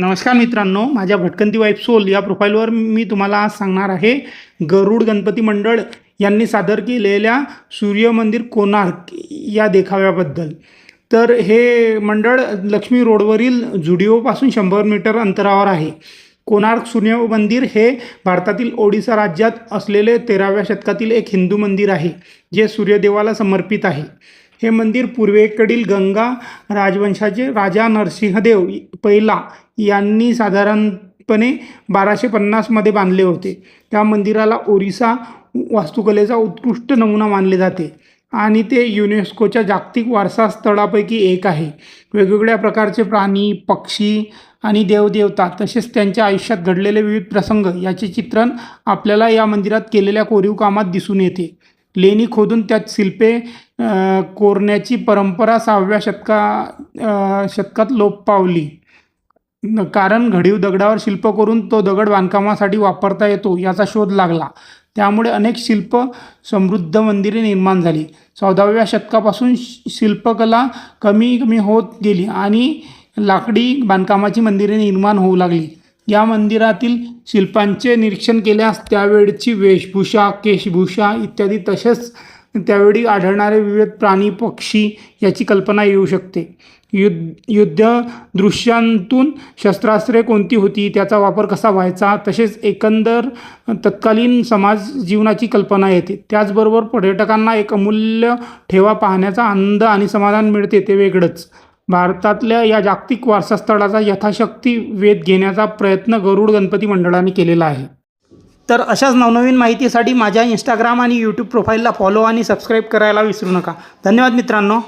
नमस्कार मित्रांनो माझ्या भटकंती वाईफ सोल या प्रोफाईलवर मी तुम्हाला आज सांगणार आहे गरुड गणपती मंडळ यांनी सादर केलेल्या सूर्यमंदिर कोणार्क या देखाव्याबद्दल. तर हे मंडळ लक्ष्मी रोडवरील जुडिओपासून शंभर मीटर अंतरावर आहे. कोणार्क सूर्य मंदिर हे भारतातील ओडिसा राज्यात असलेले तेराव्या शतकातील एक हिंदू मंदिर आहे जे सूर्यदेवाला समर्पित आहे. हे मंदिर पूर्वेकडील गंगा राजवंशाचे राजा नरसिंहदेव पहिला यांनी साधारणपणे बाराशे पन्नासमध्ये बांधले होते. त्या मंदिराला ओरिसा वास्तुकलेचा उत्कृष्ट नमुना मानले जाते आणि ते युनेस्कोच्या जागतिक वारसा स्थळापैकी एक आहे. वेगवेगळ्या प्रकारचे प्राणी पक्षी आणि देवदेवता तसेच त्यांच्या आयुष्यात घडलेले विविध प्रसंग याचे चित्रण आपल्याला या मंदिरात केलेल्या कोरीव कामात दिसून येते. लेणी खोदून त्यात शिल्पे कोरण्याची परंपरा सहाव्या शतका शतकात लोप पावली. कारण घडीव दगडावर शिल्प करून तो दगड बांधकामासाठी वापरता येतो याचा शोध लागला. त्यामुळे अनेक शिल्प समृद्ध मंदिरे निर्माण झाली. चौदाव्या शतकापासून शि- शिल्पकला कमी कमी होत गेली आणि लाकडी बांधकामाची मंदिरे निर्माण होऊ लागली. या मंदिरातील शिल्पांचे निरीक्षण केल्यास त्यावेळची वेशभूषा केशभूषा इत्यादी तसेच त्यावेळी आढळणारे विविध प्राणी पक्षी याची कल्पना येऊ शकते. युद्ध युद्ध दृश्यांतून शस्त्रास्त्रे कोणती होती त्याचा वापर कसा व्हायचा तसेच एकंदर तत्कालीन समाज जीवनाची कल्पना येते. त्याचबरोबर पर्यटकांना एक अमूल्य ठेवा पाहण्याचा आनंद आणि समाधान मिळते ते वेगळंच. भारतातल्या या जागतिक वारसास्थळाचा यथाशक्ती वेध घेण्याचा प्रयत्न गरुड गणपती मंडळाने केलेला आहे. तर अशाच नवनवीन माहितीसाठी माझ्या इंस्टाग्राम आणि यूट्यूब प्रोफाईलला फॉलो आणि सबस्क्राईब करायला विसरू नका. धन्यवाद मित्रांनो.